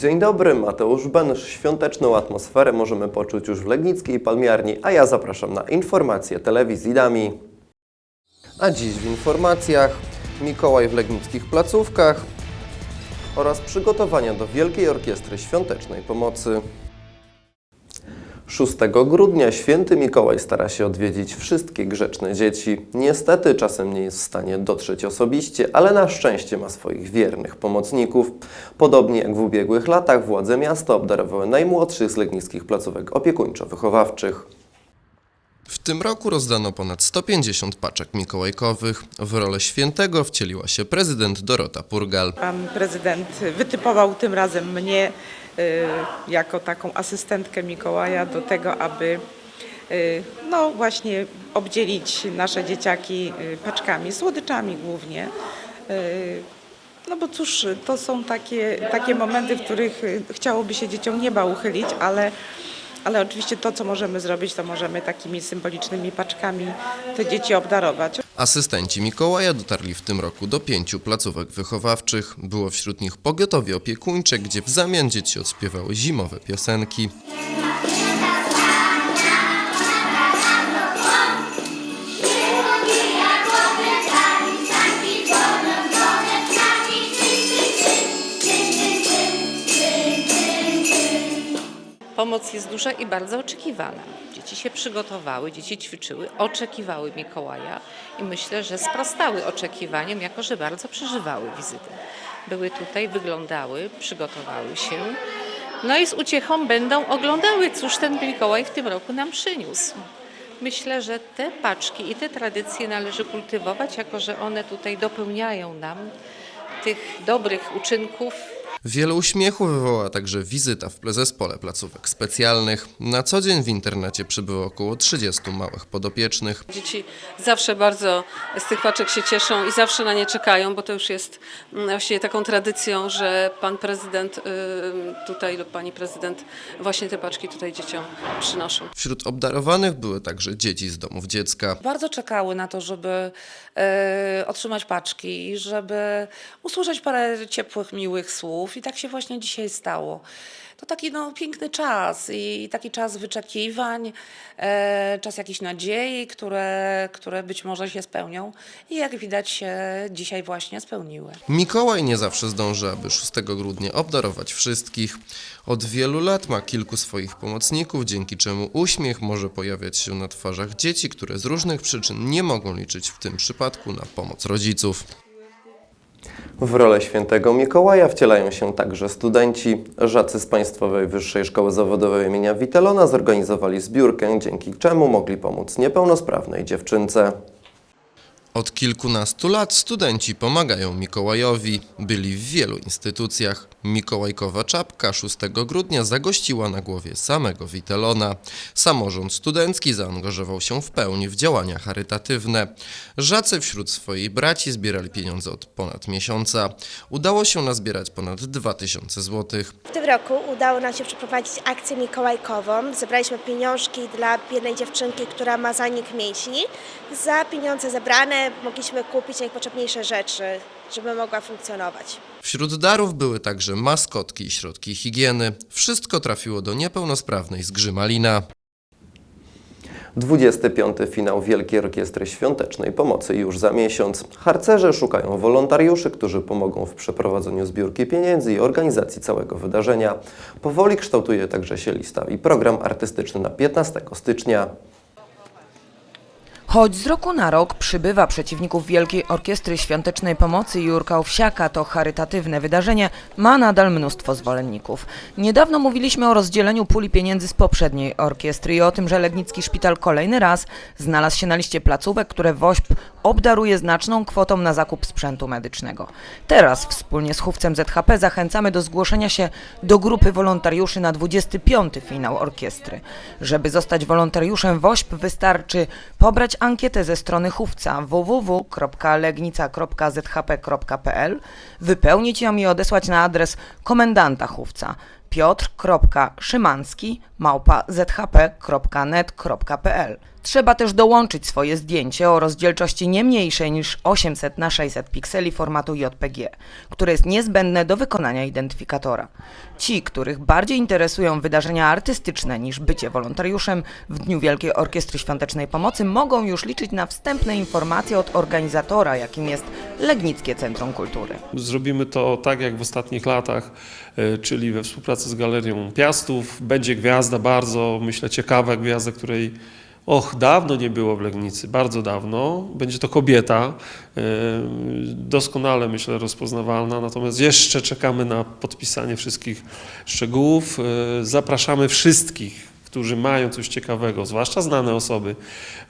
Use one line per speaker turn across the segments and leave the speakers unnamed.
Dzień dobry, Mateusz Benysz. Świąteczną atmosferę możemy poczuć już w Legnickiej Palmiarni, a ja zapraszam na informacje telewizji Dami. A dziś w informacjach Mikołaj w legnickich placówkach oraz przygotowania do Wielkiej Orkiestry Świątecznej Pomocy. 6 grudnia święty Mikołaj stara się odwiedzić wszystkie grzeczne dzieci. Niestety czasem nie jest w stanie dotrzeć osobiście, ale na szczęście ma swoich wiernych pomocników. Podobnie jak w ubiegłych latach władze miasta obdarowały najmłodszych z legnickich placówek opiekuńczo-wychowawczych. W tym roku rozdano ponad 150 paczek mikołajkowych. W rolę świętego wcieliła się prezydent Dorota Purgal.
Pan prezydent wytypował tym razem mnie jako taką asystentkę Mikołaja do tego, aby y, no właśnie obdzielić nasze dzieciaki y, paczkami, słodyczami głównie. Y, No bo cóż, to są takie, takie momenty, w których y, chciałoby się dzieciom nieba uchylić, ale, ale oczywiście to, co możemy zrobić, to możemy takimi symbolicznymi paczkami te dzieci obdarować.
Asystenci Mikołaja dotarli w tym roku do pięciu placówek wychowawczych. Było wśród nich pogotowie opiekuńcze, gdzie w zamian dzieci odśpiewały zimowe piosenki.
Pomoc jest duża i bardzo oczekiwana. Dzieci się przygotowały, dzieci ćwiczyły, oczekiwały Mikołaja i myślę, że sprostały oczekiwaniom, jako że bardzo przeżywały wizytę. Były tutaj, wyglądały, przygotowały się. No i z uciechą będą oglądały, cóż ten Mikołaj w tym roku nam przyniósł. Myślę, że te paczki i te tradycje należy kultywować, jako że one tutaj dopełniają nam tych dobrych uczynków,
Wiele uśmiechu wywołała także wizyta w zespole placówek specjalnych. Na co dzień w internacie przybyło około 30 małych podopiecznych.
Dzieci zawsze bardzo z tych paczek się cieszą i zawsze na nie czekają, bo to już jest mm, właściwie taką tradycją, że pan prezydent y, tutaj lub pani prezydent właśnie te paczki tutaj dzieciom przynoszą.
Wśród obdarowanych były także dzieci z domów dziecka.
bardzo czekały na to, żeby e, otrzymać paczki, żeby usłyszeć parę ciepłych, miłych słów i tak się właśnie dzisiaj stało. To taki no, piękny czas i taki czas wyczekiwań, e, czas jakichś nadziei, które, które być może się spełnią i jak widać się dzisiaj właśnie spełniły.
Mikołaj nie zawsze zdąży, aby 6 grudnia obdarować wszystkich. Od wielu lat ma kilku swoich pomocników, dzięki czemu uśmiech może pojawiać się na twarzach dzieci, które z różnych przyczyn nie mogą liczyć w tym przypadku na pomoc rodziców. W rolę świętego Mikołaja wcielają się także studenci. Żacy z Państwowej Wyższej Szkoły Zawodowej imienia Witelona zorganizowali zbiórkę, dzięki czemu mogli pomóc niepełnosprawnej dziewczynce. Od kilkunastu lat studenci pomagają Mikołajowi. Byli w wielu instytucjach. Mikołajkowa czapka 6 grudnia zagościła na głowie samego Witelona. Samorząd studencki zaangażował się w pełni w działania charytatywne. Żacy wśród swojej braci zbierali pieniądze od ponad miesiąca. Udało się nazbierać ponad 2000 złotych.
W tym roku udało nam się przeprowadzić akcję mikołajkową. Zebraliśmy pieniążki dla biednej dziewczynki, która ma zanik mięśni. Za pieniądze zebrane mogliśmy kupić najpotrzebniejsze rzeczy, żeby mogła funkcjonować.
Wśród darów były także maskotki i środki higieny. Wszystko trafiło do niepełnosprawnej z Grzymalina. 25. finał Wielkiej Orkiestry Świątecznej Pomocy już za miesiąc. Harcerze szukają wolontariuszy, którzy pomogą w przeprowadzeniu zbiórki pieniędzy i organizacji całego wydarzenia. Powoli kształtuje także się lista i program artystyczny na 15 stycznia.
Choć z roku na rok przybywa przeciwników Wielkiej Orkiestry Świątecznej Pomocy Jurka Owsiaka, to charytatywne wydarzenie ma nadal mnóstwo zwolenników. Niedawno mówiliśmy o rozdzieleniu puli pieniędzy z poprzedniej orkiestry i o tym, że Legnicki Szpital kolejny raz znalazł się na liście placówek, które WOŚP obdaruje znaczną kwotą na zakup sprzętu medycznego. Teraz wspólnie z chówcem ZHP zachęcamy do zgłoszenia się do grupy wolontariuszy na 25. finał orkiestry. Żeby zostać wolontariuszem WOŚP wystarczy pobrać ankietę ze strony chówca. www.legnica.zhp.pl, wypełnić ją i odesłać na adres komendanta chówca piotr.szymanski małpa zhp.net.pl Trzeba też dołączyć swoje zdjęcie o rozdzielczości nie mniejszej niż 800 na 600 pikseli formatu JPG, które jest niezbędne do wykonania identyfikatora. Ci, których bardziej interesują wydarzenia artystyczne niż bycie wolontariuszem w Dniu Wielkiej Orkiestry Świątecznej Pomocy, mogą już liczyć na wstępne informacje od organizatora, jakim jest Legnickie Centrum Kultury.
Zrobimy to tak jak w ostatnich latach, e, czyli we współpracy z Galerią Piastów. Będzie gwiazda bardzo, myślę, ciekawa gwiazda, której och, dawno nie było w Legnicy, bardzo dawno. Będzie to kobieta, e, doskonale, myślę, rozpoznawalna, natomiast jeszcze czekamy na podpisanie wszystkich szczegółów. E, Zapraszamy wszystkich którzy mają coś ciekawego, zwłaszcza znane osoby,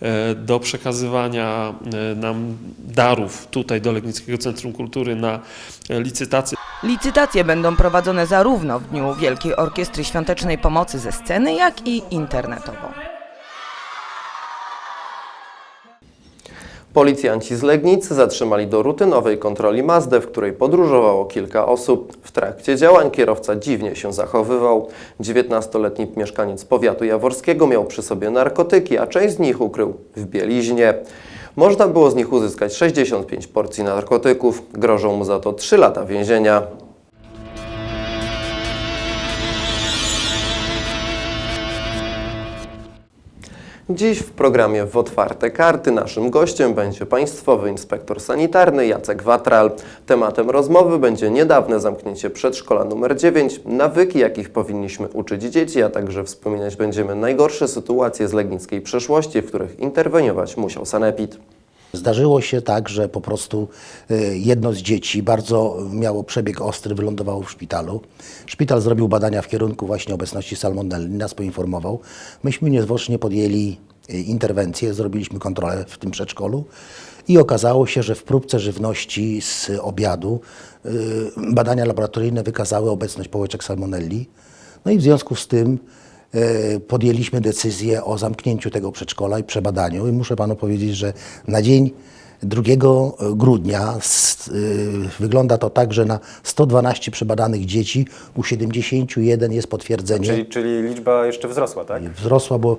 e, do przekazywania e, nam darów tutaj do Legnickiego Centrum Kultury na e, licytację.
Licytacje będą prowadzone zarówno w Dniu Wielkiej Orkiestry Świątecznej Pomocy ze sceny, jak i internetowo.
Policjanci z Legnicy zatrzymali do rutynowej kontroli Mazdę, w której podróżowało kilka osób. W trakcie działań kierowca dziwnie się zachowywał. 19-letni mieszkaniec powiatu jaworskiego miał przy sobie narkotyki, a część z nich ukrył w bieliźnie. Można było z nich uzyskać 65 porcji narkotyków. Grożą mu za to 3 lata więzienia. Dziś w programie w Otwarte Karty naszym gościem będzie Państwowy Inspektor Sanitarny Jacek Watral. Tematem rozmowy będzie niedawne zamknięcie przedszkola numer 9, nawyki jakich powinniśmy uczyć dzieci, a także wspominać będziemy najgorsze sytuacje z legnickiej przeszłości, w których interweniować musiał Sanepid.
Zdarzyło się tak, że po prostu y, jedno z dzieci bardzo miało przebieg ostry, wylądowało w szpitalu. Szpital zrobił badania w kierunku właśnie obecności salmonelli, nas poinformował. Myśmy niezwłocznie podjęli y, interwencję, zrobiliśmy kontrolę w tym przedszkolu i okazało się, że w próbce żywności z obiadu y, badania laboratoryjne wykazały obecność połeczek salmonelli. No i w związku z tym podjęliśmy decyzję o zamknięciu tego przedszkola i przebadaniu. I muszę panu powiedzieć, że na dzień 2 grudnia s- y, wygląda to tak, że na 112 przebadanych dzieci u 71 jest potwierdzenie.
Czyli, czyli liczba jeszcze wzrosła, tak?
Wzrosła, bo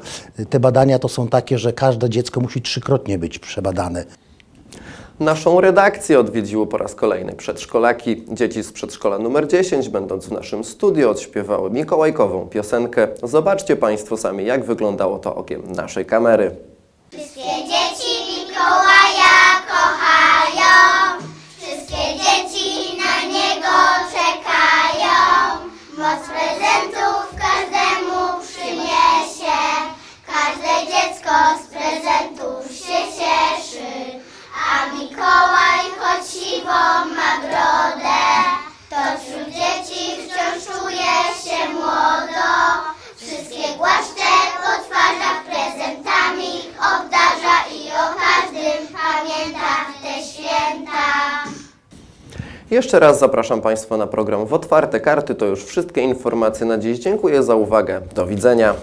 te badania to są takie, że każde dziecko musi trzykrotnie być przebadane.
Naszą redakcję odwiedziło po raz kolejny przedszkolaki. Dzieci z przedszkola numer 10, będąc w naszym studiu, odśpiewały mikołajkową piosenkę. Zobaczcie Państwo sami, jak wyglądało to okiem naszej kamery.
Wszystkie dzieci
Jeszcze raz zapraszam Państwa na program w Otwarte Karty. To już wszystkie informacje na dziś. Dziękuję za uwagę. Do widzenia.